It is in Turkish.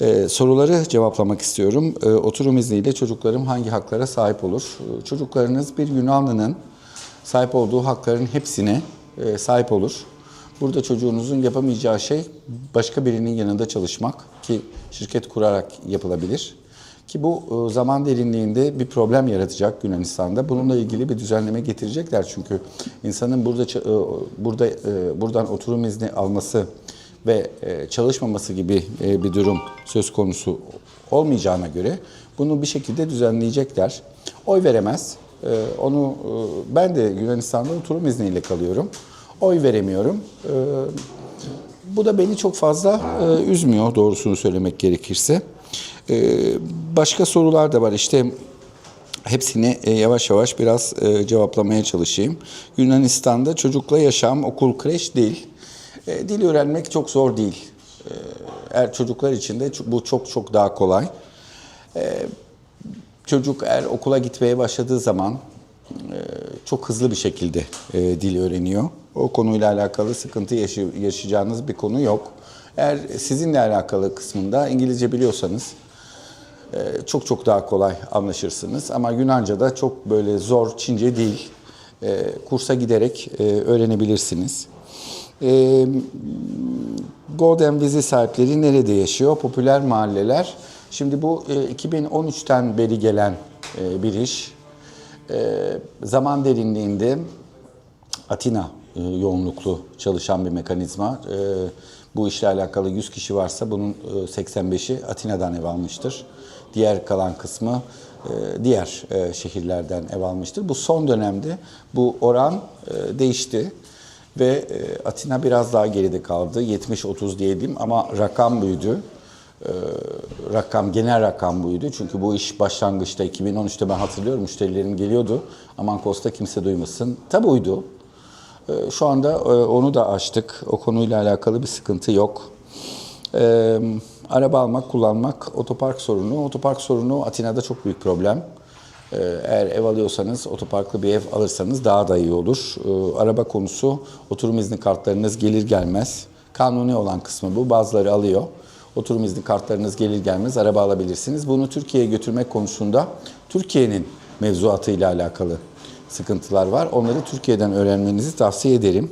Ee, soruları cevaplamak istiyorum. Ee, oturum izniyle çocuklarım hangi haklara sahip olur? Ee, çocuklarınız bir Yunanlı'nın sahip olduğu hakların hepsine e, sahip olur. Burada çocuğunuzun yapamayacağı şey başka birinin yanında çalışmak ki şirket kurarak yapılabilir. Ki bu e, zaman derinliğinde bir problem yaratacak Yunanistan'da. Bununla ilgili bir düzenleme getirecekler çünkü insanın burada e, burada e, buradan oturum izni alması ve e, çalışmaması gibi e, bir durum söz konusu olmayacağına göre bunu bir şekilde düzenleyecekler. Oy veremez. E, Onu ben de Yunanistan'da oturum izniyle kalıyorum. Oy veremiyorum. Bu da beni çok fazla üzmüyor doğrusunu söylemek gerekirse. Başka sorular da var işte Hepsini yavaş yavaş biraz cevaplamaya çalışayım. Yunanistan'da çocukla yaşam okul kreş değil. E, Dil öğrenmek çok zor değil. E, Eğer çocuklar için de bu çok çok daha kolay. E, Çocuk eğer okula gitmeye başladığı zaman e, çok hızlı bir şekilde e, dil öğreniyor. O konuyla alakalı sıkıntı yaşı- yaşayacağınız bir konu yok. Eğer sizinle alakalı kısmında İngilizce biliyorsanız ee, çok çok daha kolay anlaşırsınız. Ama Yunanca da çok böyle zor Çince değil. Ee, kursa giderek e, öğrenebilirsiniz. Ee, Golden Vize sahipleri nerede yaşıyor? Popüler mahalleler. Şimdi bu e, 2013'ten beri gelen e, bir iş. E, zaman derinliğinde Atina e, yoğunluklu çalışan bir mekanizma. E, bu işle alakalı 100 kişi varsa bunun e, 85'i Atina'dan ev almıştır. Diğer kalan kısmı e, diğer e, şehirlerden ev almıştır. Bu son dönemde bu oran e, değişti ve e, Atina biraz daha geride kaldı. 70-30 diyelim ama rakam büyüdü. E, rakam genel rakam buydu. Çünkü bu iş başlangıçta 2013'te ben hatırlıyorum müşterilerim geliyordu. Aman Costa kimse duymasın. Tabi uydu. Ee, Şu anda e, onu da açtık. O konuyla alakalı bir sıkıntı yok. Ee, araba almak, kullanmak, otopark sorunu. Otopark sorunu Atina'da çok büyük problem. Ee, eğer ev alıyorsanız, otoparklı bir ev alırsanız daha da iyi olur. Ee, araba konusu, oturum izni kartlarınız gelir gelmez. Kanuni olan kısmı bu. Bazıları alıyor. Oturum izni kartlarınız gelir gelmez araba alabilirsiniz. Bunu Türkiye'ye götürmek konusunda Türkiye'nin mevzuatıyla alakalı sıkıntılar var. Onları Türkiye'den öğrenmenizi tavsiye ederim.